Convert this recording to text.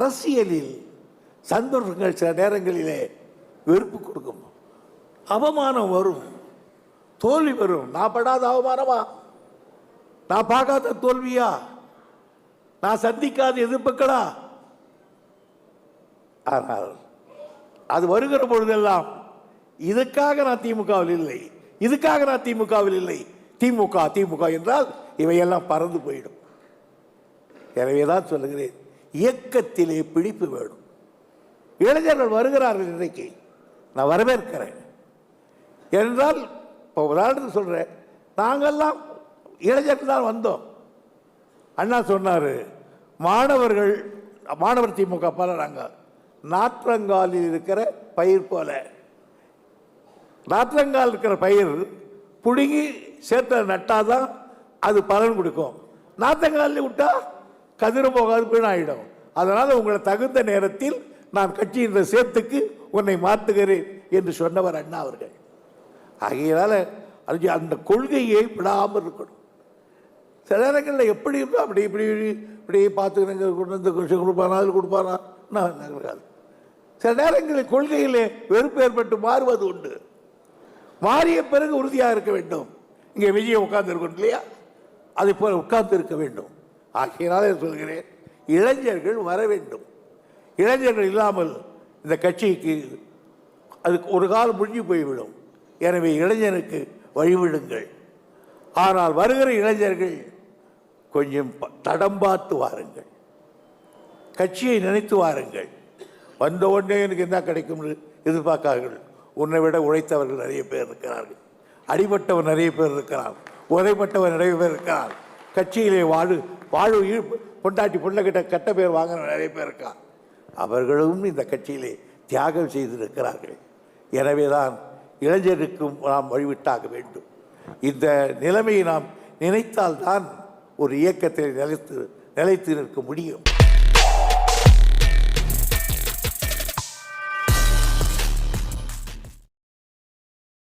அரசியலில் சந்தர்ப்பங்கள் சில நேரங்களிலே வெறுப்பு கொடுக்கும். அவமானம் வரும். தோல்வி வரும். நான் படாத அவமானமா? நான் பார்க்காத தோல்வியா? நான் சந்திக்காத எதிர்ப்புகளா? ஆனால் அது வருகிற பொழுதெல்லாம் இதுக்காக நான் திமுகவில் இல்லை. இதுக்காக நான் திமுகவில் இல்லை. திமுக திமுக என்றால் இவையெல்லாம் பறந்து போயிடும். எனவே தான் சொல்லுகிறேன். இயக்கத்திலே பிடிப்பு வேணும். இளைஞர்கள் வருகிறார்கள் இன்றைக்கு. நான் வரவேற்கிறேன். என்றால் இப்போ உதாரணத்துக்கு சொல்கிறேன் நாங்கள்லாம் இளைஞர்கள் தான் வந்தோம். அண்ணா சொன்னார் மாணவர்கள் மாணவர் திமுக போல நாங்கள் நாற்றங்காலில் இருக்கிற பயிர் போல. நாற்றங்கால் இருக்கிற பயிர் பிடுங்கி சேர்த்த நட்டாதான் அது பலன் கொடுக்கும். நாற்றங்காலில் விட்டால் கதிர போகாது வீணாயிடும் அதனால் உங்களை தகுந்த நேரத்தில் நான் கட்சியின் சேர்த்துக்கு உன்னை மாற்றுகிறேன் என்று சொன்னவர் அண்ணா அவர்கள். ஆகையினால அது அந்த கொள்கையை விடாமல் இருக்கணும். சில நேரங்களில் எப்படி இருந்தோ அப்படி இப்படி இப்படி பார்த்துக்கிறேங்க கொண்டு வந்து கொஞ்சம் கொடுப்பானா அதில் கொடுப்பானா? நான் இருக்காது சில நேரங்களில் கொள்கையிலே வெறுப்பு ஏற்பட்டு மாறுவது உண்டு. மாறிய பிறகு உறுதியாக இருக்க வேண்டும். இங்கே விஜயம் உட்கார்ந்து இருக்கணும் இல்லையா? அதை போல உட்கார்ந்து இருக்க வேண்டும். ஆகையினாலே சொல்கிறேன் இளைஞர்கள் வர வேண்டும். இளைஞர்கள் இல்லாமல் இந்த கட்சிக்கு அதுக்கு ஒரு காலம் முடிஞ்சு போய்விடும். எனவே இளைஞனுக்கு வழிவிடுங்கள். ஆனால் வருகிற இளைஞர்கள் கொஞ்சம் தடம் பார்த்து வாருங்கள். கட்சியை நினைத்து வாருங்கள். வந்த உடனே எனக்கு என்ன கிடைக்கும்னு எதிர்பார்க்கார்கள். உன்னை விட உழைத்தவர்கள் நிறைய பேர் இருக்கிறார்கள். அடிபட்டவர் நிறைய பேர் இருக்கிறார். உதைப்பட்டவர் நிறைய பேர் இருக்கிறார். கட்சியிலே வாழு வாழ்வு பொண்டாட்டி பொண்ணை கெட்ட பேர் வாங்கின நிறைய பேர் இருக்கான் அவர்களும் இந்த கட்சியிலே தியாகம் செய்திருக்கிறார்கள். எனவேதான் இளைஞருக்கும் நாம் வழிவிட்டாக வேண்டும். இந்த நிலைமையை நாம் நினைத்தால்தான் ஒரு இயக்கத்தில் நிலைத்து நிலைத்து நிற்க முடியும்.